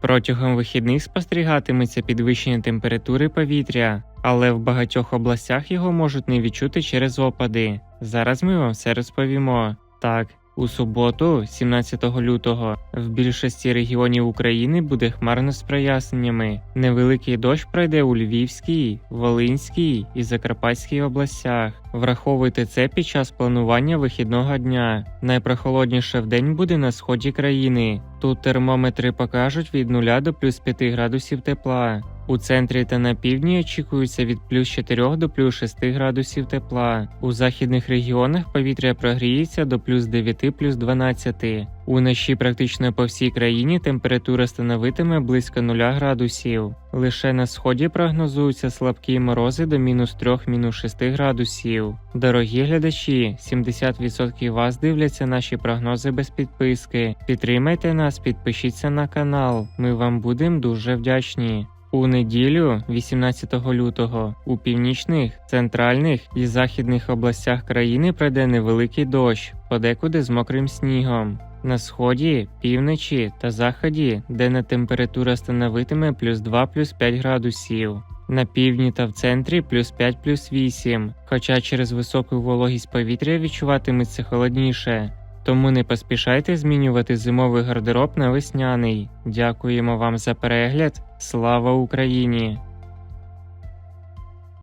Протягом вихідних спостерігатиметься підвищення температури повітря, але в багатьох областях його можуть не відчути через опади. Зараз ми вам все розповімо. Так, у суботу, 17 лютого, в більшості регіонів України буде хмарно з проясненнями. Невеликий дощ пройде у Львівській, Волинській і Закарпатській областях. Враховуйте це під час планування вихідного дня. Найпрохолодніше в день буде на сході країни. Тут термометри покажуть від 0 до плюс 5 градусів тепла. У центрі та на півдні очікується від плюс 4 до плюс 6 градусів тепла. У західних регіонах повітря прогріється до плюс 9 плюс 12. Уночі практично по всій країні температура становитиме близько 0 градусів. Лише на сході прогнозуються слабкі морози до мінус 3-6 градусів. Дорогі глядачі, 70% вас дивляться наші прогнози без підписки. Підтримайте нас, підпишіться на канал. Ми вам будемо дуже вдячні. У неділю, 18 лютого, у північних, центральних і західних областях країни пройде невеликий дощ, подекуди з мокрим снігом. На сході, півночі та заході, денна температура становитиме плюс 2 плюс 5 градусів. На півдні та в центрі плюс 5 плюс 8, хоча через високу вологість повітря відчуватиметься холодніше. Тому не поспішайте змінювати зимовий гардероб на весняний. Дякуємо вам за перегляд. Слава Україні!